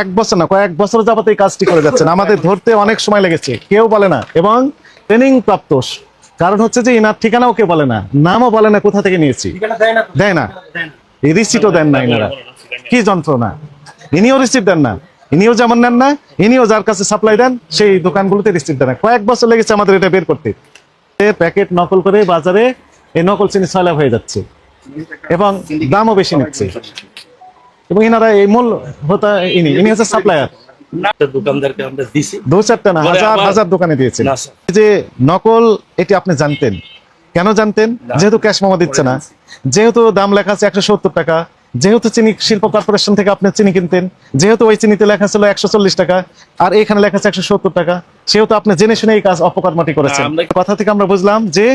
এক বছর না কয়েক বছর যাবত এই কাজটি করে যাচ্ছেন। আমাদের ধরতে অনেক সময় লেগেছে কেউ বলে না। এবং ট্রেনিং প্রাপ্ত। কারণ হচ্ছে যে ইনার ঠিকানাও কেউ বলে না নামও বলে না কোথা থেকে নিয়েছি? দেয় না রিসিটও দেন না ইনারা কি যন্ত্রণা। ইনিও রিসিপ্ট দেন না। ইনিও যেমন নেন না ইনিও যার কাছে সাপ্লাই দেন সেই দোকানগুলোতে রিসিপ্ট দেন না। কয়েক বছর লেগেছে আমাদের এটা বের করতে। প্যাকেট নকল করে বাজারে এই নকল চিনি সয়লাভ হয়ে যাচ্ছে। এবং দামও বেশি নিচ্ছে। এবং ইনারা এই মূল হতা ইনি ইনি হচ্ছে সাপ্লায়ার দোকানদারকে আমরা দিছি। দু চারটা না হাজার হাজার দোকানে দিয়েছেন। না, স্যার। এই যে নকল এটি আপনি জানতেন। কেন জানতেন? যেহেতু ক্যাশ মামা দিচ্ছে না। যেহেতু দাম লেখা আছে একশো সত্তর টাকা যেহেতু চিনি শিল্প কর্পোরেশন থেকে আপনি চিনি কিনতেন যেহেতু ওই চিনিতে লেখা ছিল একশো চল্লিশ টাকা আর এখানে লেখা আছে একশো সত্তর টাকা সেহেতু আপনি জেনে শুনে এই কাজ অপকর্মটি করেছেন। কথা থেকে আমরা বুঝলাম যে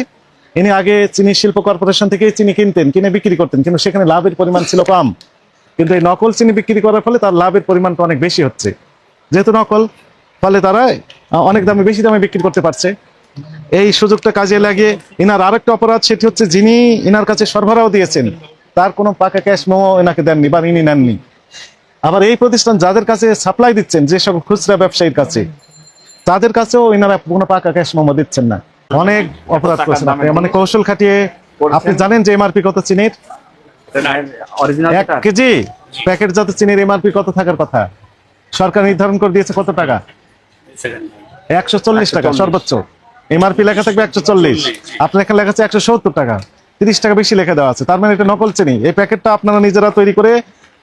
ইনি আগে চিনি শিল্প কর্পোরেশন থেকে চিনি কিনতেন কিনে বিক্রি করতেন কিন্তু সেখানে লাভের পরিমাণ ছিল কম। কিন্তু এই নকল চিনি বিক্রি করার ফলে তার লাভের পরিমাণটা অনেক বেশি হচ্ছে। যেহেতু নকল ফলে তারা অনেক দামে বেশি দামে বিক্রি করতে পারছে। এই সুযোগটা কাজে লাগিয়ে ইনার আরেকটা অপরাধ সেটি হচ্ছে যিনি ইনার কাছে সরবরাহ দিয়েছেন তার কোনো পাকা ক্যাশ মোমো এনাকে দেননি বা ইনি নেননি। আবার এই প্রতিষ্ঠান যাদের কাছে সাপ্লাই দিচ্ছেন যে সকল খুচরা ব্যবসায়ীর কাছে তাদের কাছেও এনারা কোনো পাকা ক্যাশ মোমো দিচ্ছেন না। অনেক অপরাধ করেছেন আপনি। মানে কৌশল খাটিয়ে আপনি জানেন যে এমআরপি কত চিনির? অরিজিনাল এক কেজি? প্যাকেট যত চিনির এমআরপি কত থাকার কথা? সরকার নির্ধারণ করে দিয়েছে কত টাকা? একশো চল্লিশ টাকা সর্বোচ্চ। এমআরপি লেখা থাকবে একশো চল্লিশ। আপনার এখানে লেখা আছে একশো সত্তর টাকা। তিরিশ টাকা বেশি লেখা দেওয়া আছে। তার মানে এটা নকল চিনি। এই প্যাকেটটা আপনারা নিজেরা তৈরি করে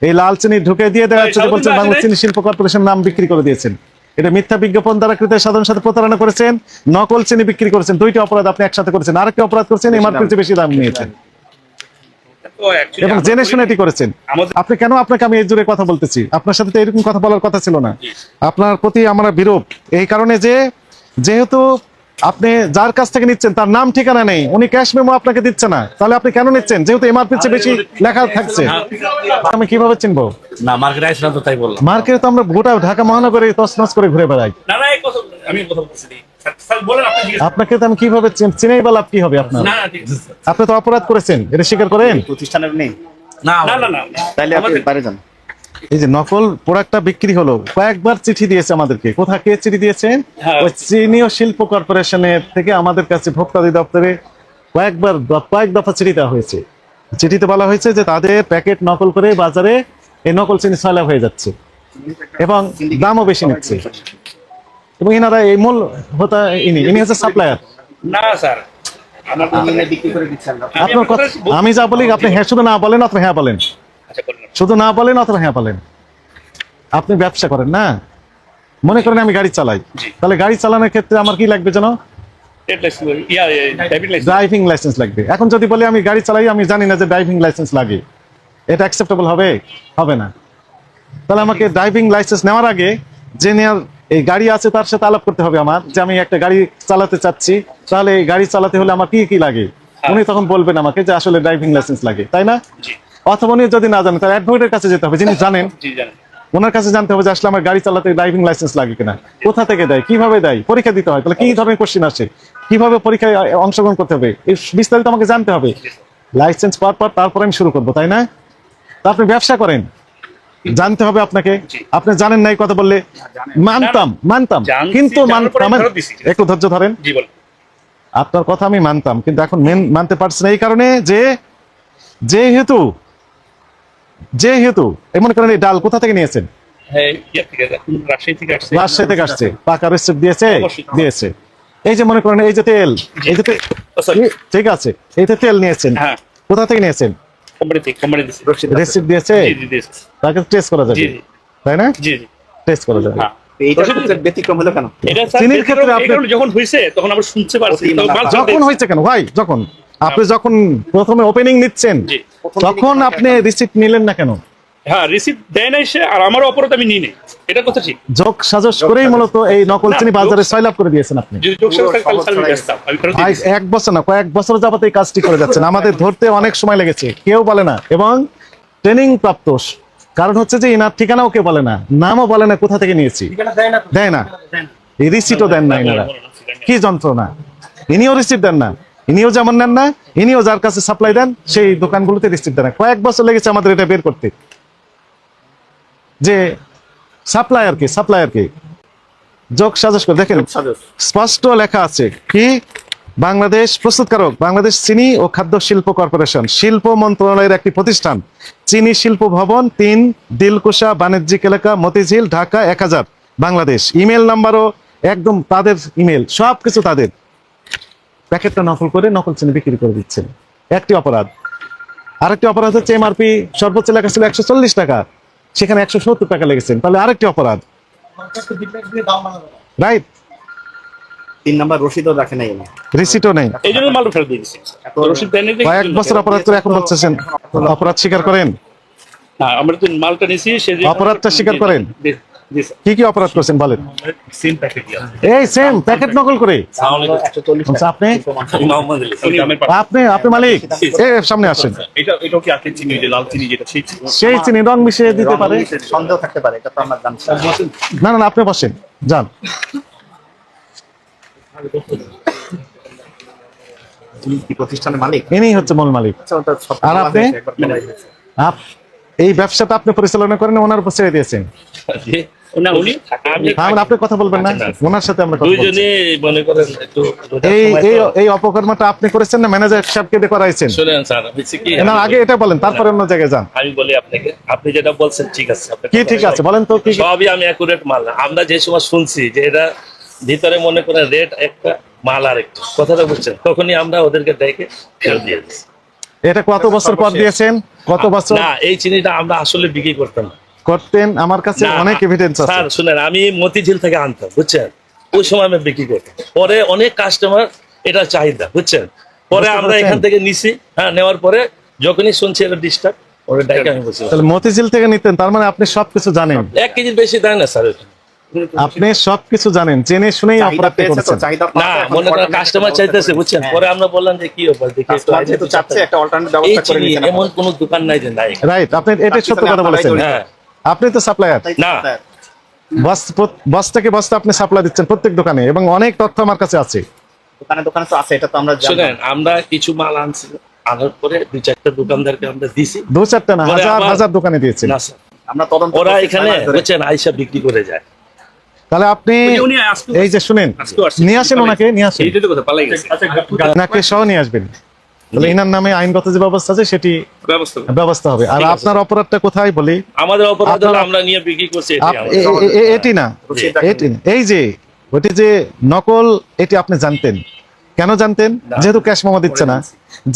এই লাল চিনি ঢুকে দিয়ে দেওয়া হচ্ছে বলছেন বাংলা চিনি শিল্প কর্পোরেশন নাম বিক্রি করে দিয়েছেন। এটা মিথ্যা বিজ্ঞাপন দ্বারা কৃত সাধারণ সাথে প্রতারণা করেছেন নকল চিনি বিক্রি করেছেন। দুইটি অপরাধ আপনি একসাথে করেছেন। আরেকটা অপরাধ করেছেন এমআরপি চেয়ে বেশি দাম নিয়েছেন। এবং জেনে শুনে এটি করেছেন। আপনি কেন আপনাকে আমি এই জুড়ে কথা বলতেছি? আপনার সাথে তো এরকম কথা বলার কথা ছিল না। আপনার প্রতি আমরা বিরূপ। এই কারণে যে যেহেতু আপনি যার কাছ থেকে নিচ্ছেন তার নাম ঠিকানা নেই উনি ক্যাশ মেমো আপনাকে দিচ্ছে না। তাহলে আপনি কেন নিচ্ছেন? যেহেতু এমআরপি চেয়ে বেশি লেখা থাকছে। আমি কীভাবে চিনবো? না মার্কেটে আসলাম তো তাই বললাম। মার্কেটে তো আমরা গোটা ঢাকা মহানগরে তছনছ করে ঘুরে বেড়াই। না না এই কথা আমি কথা বলছি আপনাকে তো আমি কীভাবে চিন- চিনাই বা লাভ কি হবে আপনার। আপনি তো অপরাধ করেছেন এটা স্বীকার করেন? প্রতিষ্ঠানের নেই। না না না না আপনি বাইরে যান। এই যে নকল প্রোডাক্টটা বিক্রি হলো কয়েকবার চিঠি দিয়েছে আমাদেরকে। কোথা কে চিঠি দিয়েছেন হ্যাঁ। ওই শিল্প কর্পোরেশনের থেকে আমাদের কাছে ভোক্তা দপ্তরে কয়েকবার কয়েক দফা চিঠি দেওয়া হয়েছে। চিঠিতে বলা হয়েছে যে তাদের প্যাকেট নকল করে বাজারে এই নকল চিনি সয়লাভ হয়ে যাচ্ছে এবং দামও বেশি নিচ্ছে। এবং ইনারা এই মূল হতা ইনি ইনি হচ্ছে সাপ্লায়ার না স্যার। আপনার কথা আমি যা বলি আপনি হ্যাঁ শুধু না বলেন অথবা হ্যাঁ বলেন। আচ্ছা শুধু না বলেন অথবা হ্যাঁ বলেন। আপনি ব্যবসা করেন না? মনে করেন আমি গাড়ি চালাই। তাহলে গাড়ি চালানোর ক্ষেত্রে আমার কি লাগবে যেন? ইয়া ড্রাইভিং লাইসেন্স লাগবে। এখন যদি বলি আমি গাড়ি চালাই আমি জানি না যে ড্রাইভিং লাইসেন্স লাগে। এটা অ্যাকসেপ্টেবল হবে? হবে না। তাহলে আমাকে ড্রাইভিং লাইসেন্স নেওয়ার আগে যে নেওয়ার এই গাড়ি আছে তার সাথে আলাপ করতে হবে আমার যে আমি একটা গাড়ি চালাতে চাচ্ছি তাহলে এই গাড়ি চালাতে হলে আমার কি কি লাগে? উনি তখন বলবেন আমাকে যে আসলে ড্রাইভিং লাইসেন্স লাগে তাই না? জি। অথবা উনি যদি না জানেন তাহলে অ্যাডভোকেটের কাছে যেতে হবে যিনি জানেন। ওনার কাছে জানতে হবে যে আসলে আমার গাড়ি চালাতে ড্রাইভিং লাইসেন্স লাগে কিনা। কোথা থেকে দেয় কীভাবে দেয় পরীক্ষা দিতে হয় তাহলে কি ধরনের কোশ্চিন আসে কীভাবে পরীক্ষায় অংশগ্রহণ করতে হবে এই বিস্তারিত আমাকে জানতে হবে। লাইসেন্স পাওয়ার পর তারপর আমি শুরু করব তাই না? তা আপনি ব্যবসা করেন। জানতে হবে আপনাকে। আপনি জানেন নাই কথা বললে? মানতাম মানতাম। কিন্তু। একটু ধৈর্য ধরেন। আপনার কথা আমি মানতাম কিন্তু এখন মেন- মানতে পারছি না। এই কারণে যে যেহেতু যেহেতু এই মনে করেন এই ডাল কোথা থেকে নিয়েছেন? হ্যাঁ ইয়া রাজশাহী থেকে আসছে। পাকা দিয়েছে? দিয়েছে। এই যে মনে করেন এই যে তেল এই যে ঠিক আছে। এই যে তেল নিয়েছেন। হ্যাঁ। কোথা থেকে নিয়েছেন? কোম্পানি থেকে কোম্পানি দিচ্ছে রিসিপ্ট দিয়েছে? জি জি তাকে টেস্ট করা যাবে। জি জি। তাই না? জি জি। টেস্ট করা যাবে। হ্যাঁ। ব্যতিক্রম হলো কেন? চিনির ক্ষেত্রে আপনি- যখন হয়েছে তখন আমরা শুনতে পারছি। অতি তখন মাল যখন হয়েছে কেন? ভাই যখন। আপনি যখন প্রথমে ওপেনিং নিচ্ছেন তখন আপনি রিসিপ্ট নিলেন না কেন? হ্যাঁ রিসিপ্ট দেয় না এসে আর আমারও অপরাধ আমি নিই নাই। এটা কথা ঠিক। যোগ সাজস করেই মূলত এই নকল চিনি বাজারে সয়লাভ করে দিয়েছেন আপনি। যদি যোগ আমি। এক বছর না কয়েক বছর যাবত এই কাজটি করে যাচ্ছেন। আমাদের ধরতে অনেক সময় লেগেছে কেউ বলে না। এবং ট্রেনিং প্রাপ্ত কারণ হচ্ছে যে ইনার ঠিকানাও কেউ বলে না নামও বলে না কোথা থেকে নিয়েছি? দেয় না এই রিসিটও দেন না এনারা কি যন্ত্রণা? ইনিও রিসিপ্ট দেন না। ইনিও যেমন নেন না ইনিও যার কাছে সাপ্লাই দেন সেই দোকানগুলোতে রিসিপ্ট দেন না। কয়েক বছর লেগেছে আমাদের এটা বের করতে। যে সাপ্লায়ার কে সাপ্লায়ার কে? যোগ সাজস করে দেখেন স্পষ্ট লেখা আছে কি? বাংলাদেশ প্রস্তুতকারক বাংলাদেশ চিনি ও খাদ্য শিল্প কর্পোরেশন শিল্প মন্ত্রণালয়ের একটি প্রতিষ্ঠান। চিনি শিল্প ভবন তিন দিলকুশা বাণিজ্যিক এলাকা মতিঝিল ঢাকা এক হাজার। বাংলাদেশ। ইমেল নাম্বারও একদম তাদের ইমেল সব কিছু তাদের। প্যাকেটটা নকল করে নকল চিনি বিক্রি করে দিচ্ছেন। একটি অপরাধ। আরেকটি অপরাধ হচ্ছে এমআরপি সর্বোচ্চ লেখা ছিল একশো চল্লিশ টাকা। সেখানে একশো সত্তর টাকা লেগেছেন। তাহলে আরেকটি অপরাধ। রাইট তিন নাম্বার রশিদও রাখে নাই রিসিটও নেই। এই জন্য মাল ফেরত দিয়ে দিচ্ছি রসিদ দেয়নি কয়েক বছর অপরাধ করে এখন বলতেছেন অপরাধ স্বীকার করেন? না আমরা তো মালটা নিছি সে অপরাধটা স্বীকার করেন? কি কি অপরাধ করছেন বলেন? সিম প্যাকেট দিয়ে এই সেম প্যাকেট নকল করে? বলছে, আপনি। আপনি আপনি মালিক। এ সামনে আসেন। এটা এটাও কি আখের চিনি যে লাল চিনি যেটা সেই চিনি? রং মিশিয়ে দিতে পারে? সন্দেহ থাকতে পারে এটা তো আমরা জানছি না না না, আপনি বসেন। যান। তুমি কি প্রতিষ্ঠানের মালিক? ইনি হচ্ছে মূল মালিক। আচ্ছা, আর আপনি? এই ব্যবসাটা আপনি পরিচালনা করেন ওনার উপর ছেড়ে দিয়েছেন। উনি আমি আমরা আপনি কথা বলবেন না। ওনার সাথে আমরা কথা বলছি। দুইজনে করেন একটু রোজার এই সময় এই তো- এই অপকর্মটা আপনি করেছেন না? ম্যানেজার সাহেবকে দিয়ে করাইছেন? শুনেন স্যার হয়েছে কি? না আগে এটা বলেন তারপরে অন্য জায়গায় যান। আমি বলি আপনাকে আপনি যেটা বলছেন ঠিক আছে। কি ঠিক আছে? বলেন তো কি কি- সবই আমি অ্যাকুরেট মাল। না আমরা যে সময় শুনছি যে এটা ভিতরে মনে করেন রেট একটা মাল আর একটা কথাটা বুঝছেন? তখনই আমরা ওদেরকে দেখে ফেরত দিয়ে দিচ্ছি। এটা কত বছর পর দিয়েছেন? কত বছর? না এই চিনিটা আমরা আসলে বিক্রি করতাম। করতেন? আমার কাছে অনেক এভিডেন্স আছে। স্যার শুনেন আমি মতিঝিল থেকে আনতাম বুঝছেন? ওই সময় আমি বিক্রি করতাম। পরে অনেক কাস্টমার এটা চাহিদা বুঝছেন? পরে আমরা এখান থেকে নিছি হ্যাঁ নেওয়ার পরে যখনই শুনছি এটা ডিস্টার্ব ওরা ডাইকে আমি বলছি তাহলে মতিঝিল থেকে নিতেন তার মানে আপনি সবকিছু জানেন। এক কেজির বেশি দেয় না স্যার এটা। আপনি সবকিছু জানেন জেনে শুনেই অপরাধ তো, করেছেন। না মনে করেন কাস্টমার চাইতেছে বুঝছেন? হ্যাঁ। পরে আমরা বললাম যে কি ব্যাপার দেখি আইডিয়া চাচ্ছে। একটা alternate ব্যবস্থা করে চিনি নিচ্ছেন এমন কোন দোকান নাই যে নাই। রাইট আপনি এটাই সত্য কথা বলেছেন। হ্যাঁ। আপনি তো সাপ্লায়ার না। বস বস থেকে বস্তা আপনি সাপ্লাই দিচ্ছেন প্রত্যেক দোকানে এবং অনেক তথ্য আমার কাছে আছে। দোকানে দোকানে তো আছে এটা তো আমরা জানি। শুনেন আমরা কিছু মাল আনছি আনার পরে দুই চারটা দোকানদারকে আমরা দিছি। দু চারটা না হাজার হাজার দোকানে দিয়েছেন না স্যার। আমরা তদন্ত ওরা এখানে। বুঝছেন আইসা বিক্রি করে যায়। তাহলে আপনি এই যে শুনেন নিয়ে আসেন ওনাকে নিয়ে আসেন। ওনাকে সহ নিয়ে আসবেন। তাহলে ইনার নামে আইনগত যে ব্যবস্থা আছে সেটি ব্যবস্থা হবে। আর আপনার অপরাধটা কোথায় বলি? আমাদের অপরাধ হলো আমরা নিয়ে বিক্রি করছি এটি না। এটি না। এই যে ওটি যে নকল এটি আপনি জানতেন। কেন জানতেন? যেহেতু ক্যাশ মামা দিচ্ছে না।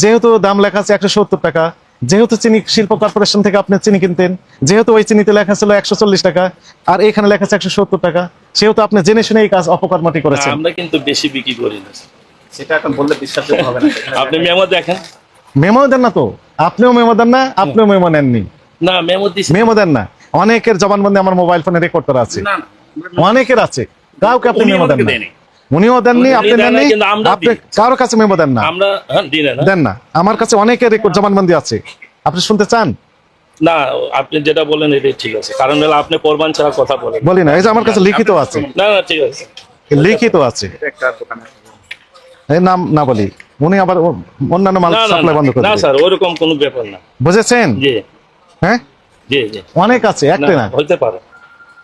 যেহেতু দাম লেখা আছে একশো সত্তর টাকা যেহেতু চিনি শিল্প কর্পোরেশন থেকে আপনি চিনি কিনতেন যেহেতু ওই চিনিতে লেখা ছিল একশো চল্লিশ টাকা আর এখানে লেখা আছে একশো সত্তর টাকা সেহেতু আপনি জেনে শুনে এই কাজ অপকর্মটি করেছেন। আমরা কিন্তু বেশি বিক্রি করি না। সেটা এখন বললে বিশ্বাসযোগ্য হবে না। আপনি মেমো দেখেন? মেমো দেন না তো। আপনিও মেমো দেন না আপনিও মেমো নেননি। না মেমো মেমো দেন না। অনেকের জবানবন্দি আমার মোবাইল ফোনে রেকর্ড করা আছে। অনেকের আছে। কাউকে আপনি মেমো দেন না। উনিও দেননি আপনি দেন দেননি আপনি কারোর কাছে মেমো দেন না। আমরা হ্যাঁ না? দেন না। আমার কাছে অনেকের রেকর্ড জবানবন্দি আছে। আপনি শুনতে চান? না আপনি যেটা বলেন এটাই ঠিক আছে। কারণ হলো আপনি কোরবান ছাড়া কথা বলেন। বলি না এই যে আমার কাছে লিখিত আছে। না না ঠিক আছে। লিখিত আছে। এই নাম না বলি। উনি আবার অন্যান্য মাল না না সাপ্লাই বন্ধ করে না স্যার ওরকম কোনো ব্যাপার না। বুঝেছেন? জি। হ্যাঁ? জি জি। অনেক আছে একটা না হইতে পারে।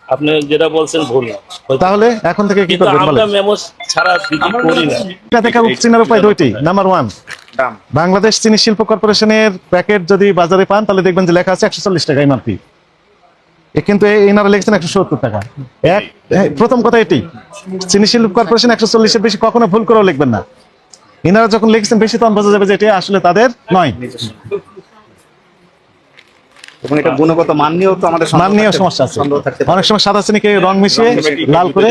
আপনি যেটা বলছেন ভুল। না তাহলে এখন থেকে কি করবেন আমরা মেমো ছাড়া বিক্রি করি না। এটা থেকে চিনার উপায় দুইটি। নাম্বার ওয়ান দাম। বাংলাদেশ চিনি শিল্প কর্পোরেশনের প্যাকেট যদি বাজারে পান তাহলে দেখবেন যে লেখা আছে একশো চল্লিশ টাকা এমআরপি কিন্তু এই- এনারা লিখছেন একশো সত্তর টাকা। এক প্রথম কথা এটি চিনি শিল্প কর্পোরেশন একশো চল্লিশের বেশি কখনো ভুল করেও লিখবেন না। এনারা যখন লিখছেন বেশি তখন বোঝা যাবে যে এটি আসলে তাদের নয়। এবং এটা গুণগত মান নিয়েও তো আমাদের মান নিয়েও সমস্যা আছে। অনেক সময় সাদা চিনিকে রং মিশিয়ে লাল করে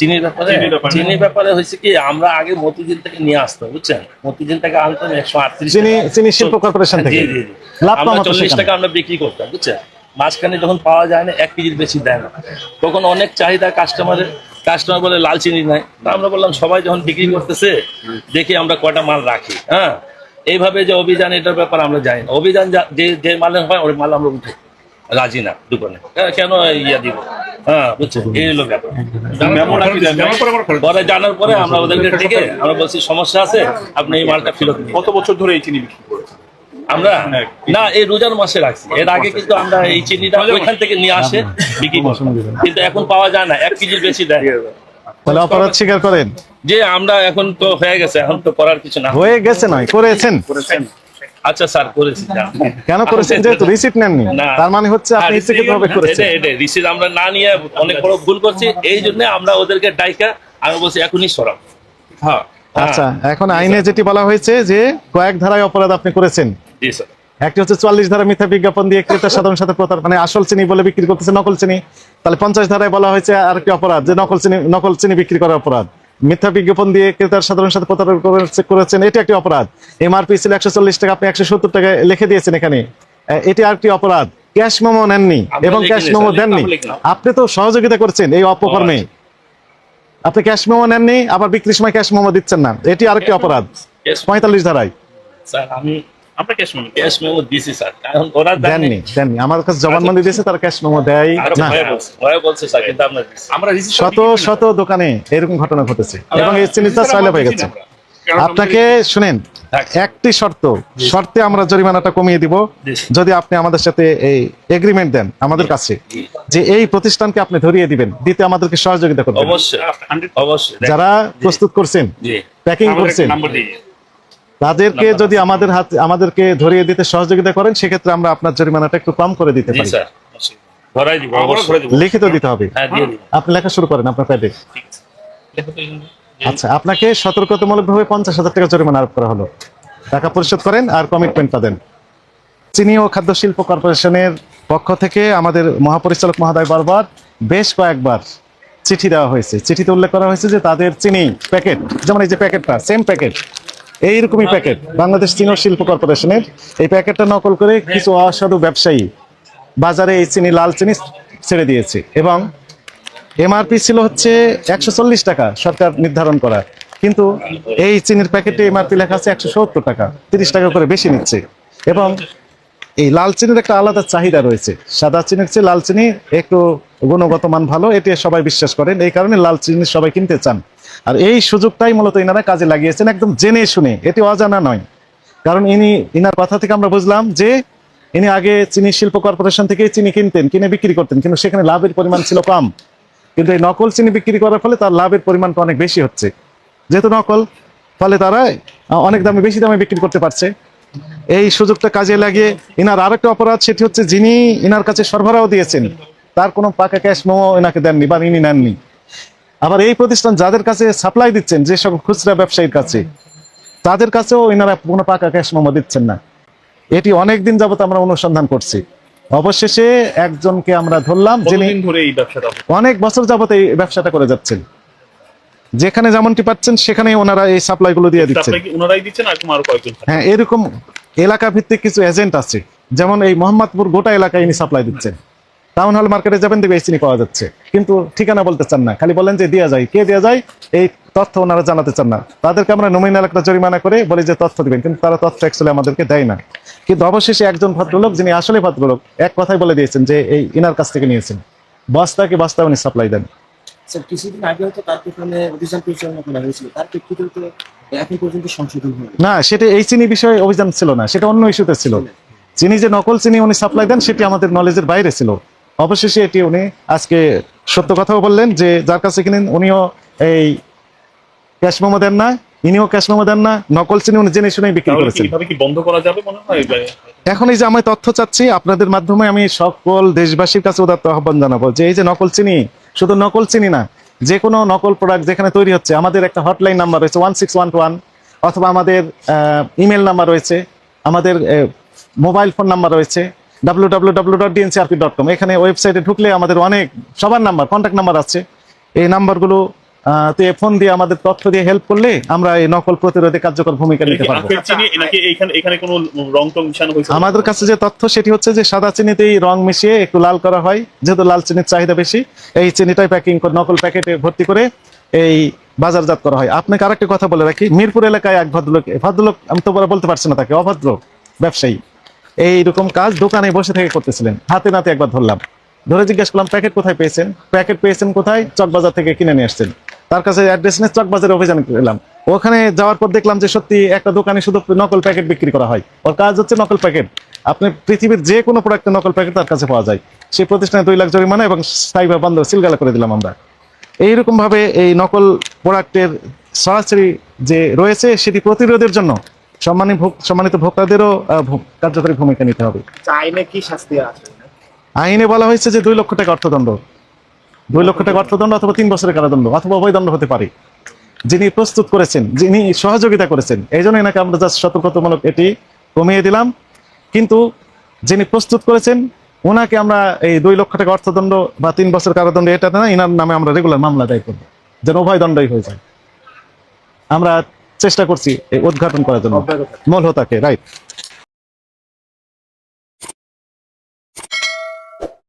চিনির ব্যাপারে চিনির ব্যাপারে হয়েছে কি আমরা আগে মতিঝিল থেকে নিয়ে আসতাম বুঝছেন? মতিঝিল থেকে আনতাম একশো আটত্রিশ চিনি চিনি শিল্প কর্পোরেশন থেকে। জি জি জি। আমরা চল্লিশ টাকা আমরা বিক্রি করতাম বুঝছেন? মাঝখানে যখন পাওয়া যায় না এক কেজির বেশি দেয় না। তখন অনেক চাহিদা কাস্টমারের কাস্টমার বলে লাল চিনি নাই। তা আমরা বললাম সবাই যখন বিক্রি করতেছে দেখি আমরা কয়টা মাল রাখি। হ্যাঁ? এইভাবে যে অভিযান এটার ব্যাপার আমরা জানি না। অভিযান যে যে হয় ওই মাল আমরা উঠে রাজি না দোকানে। কেন- কেন ইয়া দিব? হ্যাঁ বুঝছেন? এই হলো ব্যাপার। পরে জানার পরে আমরা ওদেরকে ডেকে আমরা বলছি সমস্যা আছে আপনি এই মালটা ফেরত কত বছর ধরে এই চিনি বিক্রি করেছেন? আমরা? হ্যাঁ, না এই রোজার মাসে রাখছি। এর আগে কিন্তু আমরা এই চিনিটা ওইখান থেকে নিয়ে আসে বিক্রি কিন্তু এখন পাওয়া যায় না এক কেজির বেশি দেয়। তাহলে অপরাধ স্বীকার করেন? যে আমরা এখন তো হয়ে গেছে এখন তো করার কিছু না। হয়ে গেছে নয় করেছেন। আচ্ছা স্যার করেছি কেন করেছেন? যেহেতু রিসিপ্ট নেননি। না। তার মানে হচ্ছে আপনি হ্যাঁ, করেছেন। এটা- এটা, আমরা না নিয়ে অনেক বড় ভুল করছি এই জন্য আমরা ওদেরকে ডাইকা আমি বলছি এখনই সরাব হ্যাঁ আচ্ছা এখন আইনে যেটি বলা হয়েছে যে কয়েক ধারায় অপরাধ আপনি করেছেন। জি স্যার। একটি হচ্ছে চুয়াল্লিশ ধারা মিথ্যা বিজ্ঞাপন দিয়ে ক্রেতা সাধারণ সাথে প্রতার মানে আসল চিনি বলে বিক্রি করতেছে নকল চিনি। তাহলে পঞ্চাশ ধারায় বলা হয়েছে আর আরেকটি অপরাধ যে নকল চিনি নকল চিনি বিক্রি করার অপরাধ। মিথ্যা বিজ্ঞাপন দিয়ে ক্রেতার সাধারণ সাথে প্রতারণ করেছেন এটি একটি অপরাধ। এমআরপি ছিল একশো চল্লিশ টাকা আপনি একশো সত্তর টাকা লিখে দিয়েছেন এখানে। এটি আরেকটি অপরাধ। ক্যাশ মেমো নেননি এবং ক্যাশ মেমো দেননি। আপনি তো সহযোগিতা করছেন এই অপকর্মে। আপনি ক্যাশ মেমো নেননি আবার বিক্রির সময় ক্যাশ মেমো দিচ্ছেন না। এটি আরেকটি অপরাধ। পঁয়তাল্লিশ ধারায়। স্যার আমি আমরা ক্যাশ মেমো ক্যাশ মেমো দিছি স্যার। এখন ওরা দেননি দেননি দেননি আমার কাছে জবানবন্দি দিয়েছে তারা ক্যাশ মেমো দেয়। না। ভয়ে বলছে স্যার কিন্তু আমরা আমরা শত শত দোকানে এরকম ঘটনা ঘটেছে। এবং এই চিনিটা চাইলে হয়ে গেছে। আপনাকে শুনেন একটি শর্ত। শর্তে আমরা জরিমানাটা কমিয়ে দিব। যদি আপনি আমাদের সাথে এই এগ্রিমেন্ট দেন আমাদের কাছে যে এই প্রতিষ্ঠানকে আপনি ধরিয়ে দিবেন দিতে আমাদেরকে সহযোগিতা করবেন। অবশ্যই অবশ্যই। যারা প্রস্তুত করছেন প্যাকিং করছেন তাদেরকে যদি আমাদের হাতে আমাদেরকে ধরিয়ে দিতে সহযোগিতা করেন সেক্ষেত্রে আমরা আপনার জরিমানাটা একটু কম করে দিতে পারি। স্যার ধরাই দিব আমরা অবশ্যই। করে দেবো। লিখিত দিতে হবে। হ্যাঁ আপনি লেখা শুরু করেন আপনার প্যাডে। আচ্ছা আপনাকে সতর্কতামূলক ভাবে পঞ্চাশ হাজার টাকা জরিমানা আরোপ করা হলো। টাকা পরিশোধ করেন আর কমিটমেন্টটা দেন। চিনি ও খাদ্য শিল্প কর্পোরেশনের পক্ষ থেকে আমাদের মহাপরিচালক মহোদয় বারবার বেশ কয়েকবার চিঠি দেওয়া হয়েছে। চিঠিতে উল্লেখ করা হয়েছে যে তাদের চিনি প্যাকেট যেমন এই যে প্যাকেটটা সেম প্যাকেট এইরকমই প্যাকেট বাংলাদেশ চিনি শিল্প কর্পোরেশনের। এই প্যাকেটটা নকল করে কিছু অসাধু ব্যবসায়ী বাজারে এই চিনি লাল চিনি ছেড়ে দিয়েছে এবং এমআরপি ছিল হচ্ছে একশো চল্লিশ টাকা সরকার নির্ধারণ করা। কিন্তু এই চিনির প্যাকেটে এমআরপি লেখা আছে একশো সত্তর টাকা তিরিশ টাকা করে বেশি নিচ্ছে। এবং এই লাল চিনির একটা আলাদা চাহিদা রয়েছে। সাদা চিনির চেয়ে লাল চিনি একটু গুণগত মান ভালো এটি সবাই বিশ্বাস করেন। এই কারণে লাল চিনি সবাই কিনতে চান। আর এই সুযোগটাই মূলত ইনারা কাজে লাগিয়েছেন একদম জেনে শুনে। এটি অজানা নয়। কারণ ইনি, ইনার কথা থেকে আমরা বুঝলাম যে ইনি আগে চিনি শিল্প কর্পোরেশন থেকে চিনি কিনতেন, কিনে বিক্রি করতেন, কিন্তু সেখানে লাভের পরিমাণ ছিল কম। কিন্তু এই নকল চিনি বিক্রি করার ফলে তার লাভের পরিমাণটা অনেক বেশি হচ্ছে। যেহেতু নকল, ফলে তারা অনেক দামে বেশি দামে বিক্রি করতে পারছে। এই সুযোগটা কাজে লাগিয়ে ইনার আরেকটা অপরাধ, সেটি হচ্ছে যিনি ইনার কাছে সরবরাহ দিয়েছেন, তার কোনো পাকা ক্যাশ মেমো এনাকে দেননি বা ইনি নেননি। আবার এই প্রতিষ্ঠান যাদের কাছে সাপ্লাই দিচ্ছেন যে সকল খুচরা ব্যবসায়ীর কাছে তাদের কাছেও ইনারা কোনো পাকা ক্যাশ মেমো দিচ্ছেন না। এটি অনেক দিন যাবত আমরা অনুসন্ধান করছি। অবশেষে একজনকে আমরা ধরলাম যিনি অনেক বছর যাবত এই ব্যবসাটা করে যাচ্ছেন। যেখানে যেমনটি পাচ্ছেন সেখানে ওনারা এই সাপ্লাই গুলো দিয়ে দিচ্ছেন? হ্যাঁ এরকম এলাকা ভিত্তিক কিছু এজেন্ট আছে। যেমন এই মোহাম্মদপুর গোটা এলাকায় ইনি সাপ্লাই দিচ্ছেন। টাউন হল মার্কেটে যাবেন দেখবে এই চিনি পাওয়া যাচ্ছে। কিন্তু ঠিকানা বলতে চান না খালি বলেন যে দেওয়া যায়। কে দেওয়া যায়? এই তথ্য ওনারা জানাতে চান না। তাদেরকে আমরা নমিনাল একটা জরিমানা করে বলি যে তথ্য দিবেন কিন্তু তারা তথ্য অ্যাকচুয়ালি আমাদেরকে দেয় না। কিন্তু অবশেষে একজন ভদ্রলোক যিনি আসলে ভদ্রলোক এক কথাই বলে দিয়েছেন যে এই ইনার কাছ থেকে নিয়েছেন। বস্তাকে বস্তা উনি সাপ্লাই দেন। স্যার কিছুদিন আগে হয়তো তার দোকানে অভিযান পরিচালনা করা হয়েছিল। তার প্রেক্ষিতে এখন পর্যন্ত সংশোধন হয়নি। না সেটা এই চিনি বিষয়ে অভিযান ছিল না সেটা অন্য ইস্যুতে ছিল। চিনি যে নকল চিনি উনি সাপ্লাই দেন সেটি আমাদের নলেজের বাইরে ছিল। অবশেষে এটি উনি আজকে সত্য কথাও বললেন যে যার কাছে কিনেন উনিও এই ক্যাশ মেমো দেন না ইনিও ক্যাশ মোমো দেন না নকল চিনি উনি জেনে শুনেই বিক্রি করেছেন। বন্ধ করা যাবে মনে হয়? এখন এই যে আমি তথ্য চাচ্ছি আপনাদের মাধ্যমে আমি সকল দেশবাসীর কাছে উদাত্ত আহ্বান জানাব যে এই যে নকল চিনি শুধু নকল চিনি না যে কোনো নকল প্রোডাক্ট যেখানে তৈরি হচ্ছে আমাদের একটা হটলাইন নাম্বার রয়েছে ওয়ান সিক্স ওয়ান ওয়ান অথবা আমাদের ইমেল নাম্বার রয়েছে আমাদের মোবাইল ফোন নাম্বার রয়েছে W W W dot DNCRP dot com এখানে ওয়েবসাইটে ঢুকলে আমাদের অনেক সবার নাম্বার কন্ট্যাক্ট নাম্বার আছে এই নাম্বারগুলো আহ, ফোন দিয়ে আমাদের তথ্য দিয়ে হেল্প করলে আমরা এই নকল প্রতিরোধে কার্যকর ভূমিকা নিতে পারব। আমাদের কাছে যে তথ্য সেটি হচ্ছে যে সাদা চিনিতেই রং মিশিয়ে একটু লাল করা হয় যেহেতু লাল চিনির চাহিদা বেশি এই চিনিটাই প্যাকিং করে নকল প্যাকেটে ভর্তি করে এই বাজারজাত করা হয়। আপনাকে আরেকটি কথা বলে রাখি মিরপুর এলাকায় এক ভদ্রলোক ভদ্রলোক আমি তো বলতে পারছি না তাকে অভদ্র ব্যবসায়ী। এইরকম কাজ দোকানে বসে থেকে করতেছিলেন। হাতে নাতে একবার ধরলাম। ধরে জিজ্ঞেস করলাম, প্যাকেট কোথায় পেয়েছেন? প্যাকেট পেয়েছেন কোথায়? চকবাজার থেকে কিনে নিয়ে আসছেন। তার কাছে অ্যাড্রেস নিয়ে চকবাজারে অভিযান করলাম। ওখানে যাওয়ার পর দেখলাম যে সত্যি একটা দোকানে শুধু নকল প্যাকেট বিক্রি করা হয়। ওর কাজ হচ্ছে নকল প্যাকেট। আপনি পৃথিবীর যে কোনো প্রোডাক্টের নকল প্যাকেট তার কাছে পাওয়া যায়। সেই প্রতিষ্ঠানে দুই লাখ জরিমানা এবং স্থায়ীভাবে বন্ধ সিলগালা করে দিলাম আমরা। এইরকম ভাবে এই নকল প্রোডাক্টের সরাসরি যে রয়েছে সেটি প্রতিরোধের জন্য সম্মানিত সম্মানিত ভোক্তাদেরও কার্যকরী ভূমিকা নিতে হবে। আইনে কি শাস্তি আছে? আইনে বলা হয়েছে যে দুই লক্ষ টাকা অর্থদণ্ড। দুই লক্ষ টাকা অর্থদণ্ড অথবা তিন বছরের কারাদণ্ড অথবা অভয়দণ্ড হতে পারে। যিনি প্রস্তুত করেছেন যিনি সহযোগিতা করেছেন এই জন্য এনাকে আমরা জাস্ট সতর্কতামূলক এটি কমিয়ে দিলাম। কিন্তু যিনি প্রস্তুত করেছেন ওনাকে আমরা এই দুই লক্ষ টাকা অর্থদণ্ড বা তিন বছর কারাদণ্ড এটা না এনার নামে আমরা রেগুলার মামলা দায় করব। যেন উভয় দণ্ডই হয়ে যায়। আমরা চেষ্টা করছি এই উদ্ঘাটন করার জন্য। মল হতাকে রাইট